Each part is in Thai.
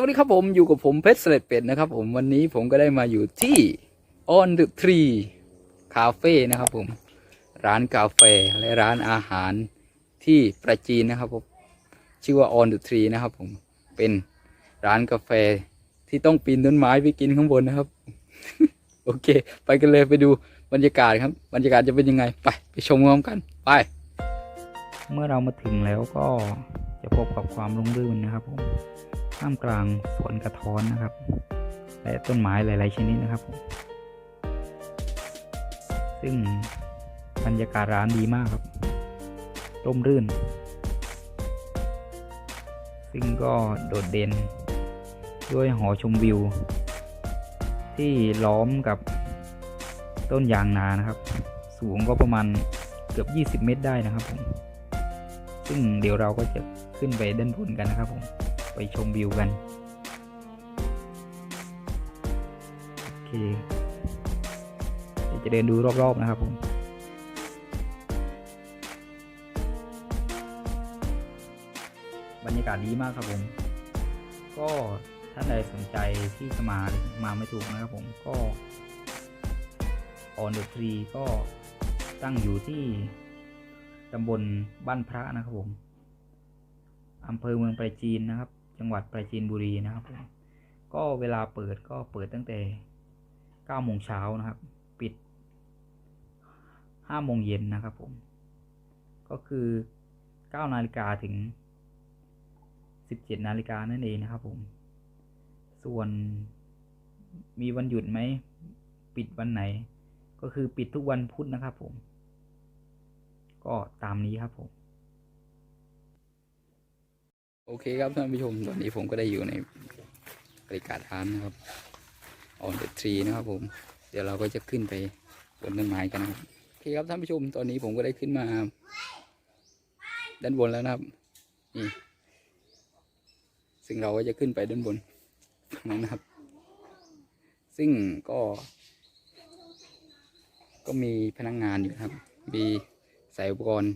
วัสดีครับผมอยู่กับผมเพชรเสล็ดเป็ดนะครับผมวันนี้ผมก็ได้มาอยู่ที่ On the Tree Cafe นะครับผมร้านกาแฟและร้านอาหารที่ประจีนนะครับผมชื่อว่า On the Tree นะครับผมเป็นร้านกาแฟที่ต้องปีนต้นไม้ไปกินข้างบนนะครับ โอเค ไปกันเลยไปดูบรรยากาศครับ บรรยากาศจะเป็นยังไงไปไปชมพร้อมกันไป เมื่อเรามาถึงแล้วก็จะพบกับความร่มรื่นนะครับผม ท่ามกลางสวนกระท้อนนะครับ และต้นไม้หลาย ๆ ชนิดนะครับผมซึ่งบรรยากาศร้านดีมากครับ ร่มรื่น ซึ่งก็โดดเด่น ด้วยหอชมวิว ที่ล้อมกับต้นยางนานะครับ สูงก็ประมาณเกือบ 20 เมตรได้นะครับผม ซึ่งเดี๋ยวเราก็จะขึ้นไปด้านบนกันนะครับผม ไปชมวิวกันโอเคเดี๋ยวจะเดินดูรอบๆนะครับผมบรรยากาศดีมากครับผม ก็ท่านใดสนใจที่จะมามาไม่ถูกนะครับผมก็ On the Tree ก็ตั้งอยู่ที่ตำบลบ้านพระนะครับผมอำเภอเมืองปราจีนนะครับ จังหวัดปราจีนบุรีนะครับผมก็เวลาเปิดก็เปิดตั้งแต่9โมงเช้านะครับ ปิด5โมงเย็นนะครับผม ก็คือ9นาฬิกาถึง 17นาฬิกานั่นเองนะครับผม ส่วนมีวันหยุดไหม ปิดวันไหน ก็คือปิดทุกวันพุธนะครับผม ก็ตามนี้ครับผม โอเคครับท่านผู้ชมตอนนี้ผมก็ได้อยู่ในบริการร้านนะครับ on the tree นะครับผม เดี๋ยวเราก็จะขึ้นไปบนต้นไม้กันนะครับโอเคครับท่านผู้ชมตอนนี้ผมก็ได้ขึ้นมา ด้านบนแล้วนะครับนี่ซึ่งเราก็จะขึ้นไปด้านบนนั้นนะครับ ซึ่งก็ก็มีพนักงานอยู่ครับ มีใส่อุปกรณ์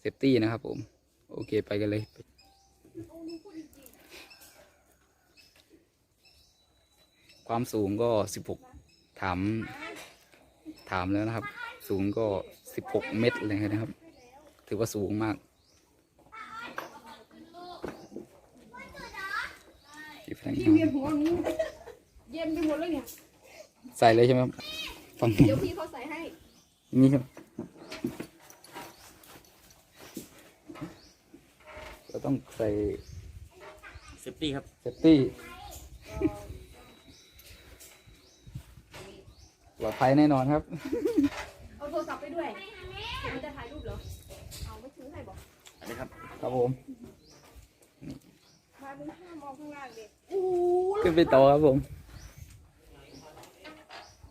เซฟตี้นะครับผม โอเคไปกันเลย ความสูงก็สิบหกถาม ถามแล้วนะครับ สูงก็สิบหกเมตรเลยนะครับ ถือว่าสูงมากมีพนักพี่งาเวียนนหัวหนูเย็นไปหมดแล้วเนี่ยใส่เลยใช่ไหมครับฟังเดี๋ยวพี่เขาใส่ให้ นี่ครับเรา ต้องใส่เซฟตี้ครับ เซฟตี้ ปลอดภัยแน่นอนครับ เอาโทรศัพท์ไปด้วยมันจะถ่ายรูปเหรอ เอาไม่ซื้อให้บอกอันนี้ครับ ครับผม มาเป็นห้ามองข้างล่างดิโอ้โห ขึ้นไปต่อครับผม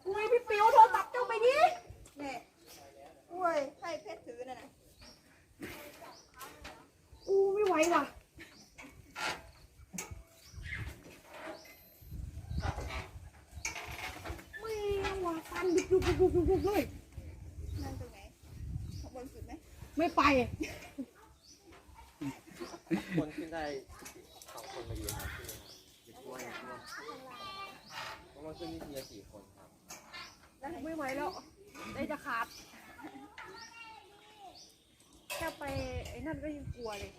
อุ้ยพี่ปิวโทรศัพท์เจ้าไปดิ แม่อุ้ยให้เพชรถือน่ะนะ อู้ไม่หวว่ะไม่เอาว่ะฟันดุดุดุดุดุดุเลยนั่งตรงไหนข้างบนสุดไหมไม่ไป คนขึ้นได้สองคนมายืนครับที่นี่ครับอย่าช่วยอย่าช่วยเพราะว่าขึ้นนี่ทีละสี่คนครับแล้วไม่ไหวแล้วใจจะขาดแค่ไปไอ้นั่นก็ยังกลัวเลย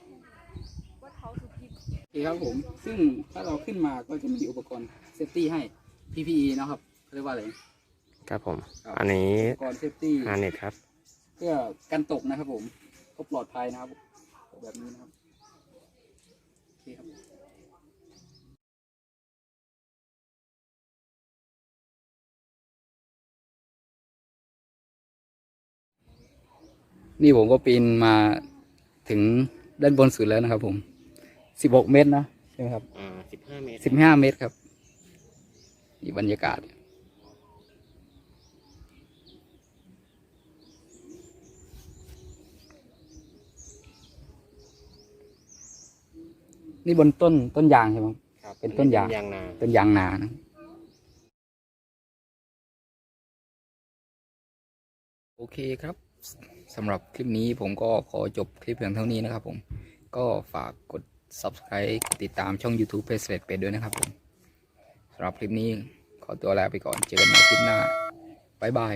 ว่าเขาสุดทิพย์โอเคครับผม ซึ่งถ้าเราขึ้นมาก็จะมีอุปกรณ์เซฟตี้ให้ PPE นะครับเขาเรียกว่าอะไรครับผม ครับอันนี้อุปกรณ์เซฟตี้ฮาร์เน็ตครับ เพื่อกันตกนะครับผม ก็ปลอดภัยนะครับ แบบนี้นะครับโอเคครับ นี่ผมก็ปีนมาถึง ด้านบนสุดแล้วนะครับ ผมสิบหกเมตรนะใช่ไหมครับอ่าสิบห้าเมตรสิบห้าเมตรครับนี่บรรยากาศ นี่บนต้นต้นยางใช่ไหมครับ ครับเป็นต้นยาง ยางนาต้นยางนานะโอเคครับ สำหรับคลิปนี้ผมก็ขอจบคลิปเพียงเท่านี้นะครับผมก็ฝากกด subscribe กดติดตามช่อง YouTube เพจเเพจดด้วยนะครับผมสำหรับคลิปนี้ขอตัวลาไปก่อนเจอกันใหม่คลิปหน้าบ๊ายบาย